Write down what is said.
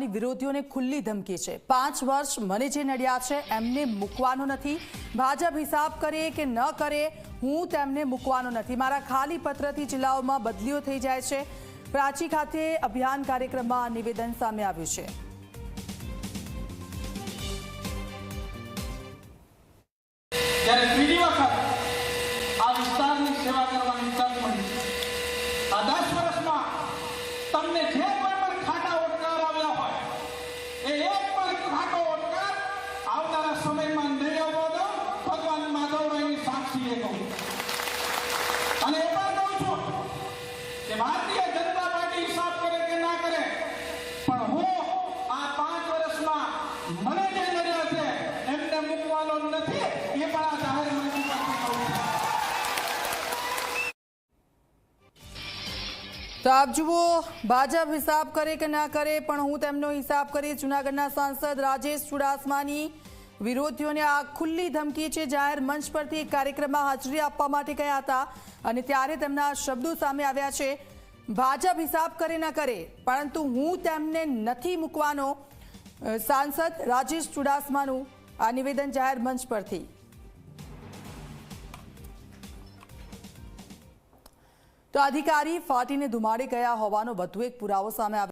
મૂકવાની વિરોધીઓને ખુલ્લી ધમકી છે. પાંચ વર્ષ મને જે નડ્યા છે, એમને મૂકવાનો નથી. ભાજપ હિસાબ કરે કે ન કરે, હું તેમને મૂકવાનો નથી. મારા ખાલી પત્રથી જિલ્લાઓમાં બદલીઓ થઈ જાય છે. પ્રાચી ખાતે અભિયાન કાર્યક્રમમાં નિવેદન સામે આવ્યું છે. તમને જે કોઈ પણ ખાટા ઓટકાર આવ્યા હોય એ એક પણ ખાટો ઓટકાર આવનારા સમયમાં નહીં આવવો દો ભગવાન માધવરાયની સાક્ષીએ કહું અને એ પણ કહું છું કે ભારતીય જનતા પાર્ટી હિસાબ કરે કે ના કરે પણ હું આ પાંચ વર્ષમાં મને જે નડ્યા છે એમને મૂકવાનો નથી એ પણ આ જાહેર મંચ પાસે કહું તો આપ જુઓ, ભાજપ હિસાબ કરે કે ના કરે, પણ હું તેમનો હિસાબ કરી જૂનાગઢના સાંસદ રાજેશ ચુડાસમાની વિરોધીઓને આ ખુલ્લી ધમકી છે. જાહેર મંચ પરથી એક કાર્યક્રમમાં હાજરી આપવા માટે ગયા હતા અને ત્યારે તેમના શબ્દો સામે આવ્યા છે. ભાજપ હિસાબ કરે ના કરે, પરંતુ હું તેમને નથી મૂકવાનો. સાંસદ રાજેશ ચુડાસમાનું આ નિવેદન જાહેર મંચ પરથી. તો અધિકારી ફાટીને ધુમાડી ગયા હોવાનો વધુ એક પુરાવો સામે આવ્યો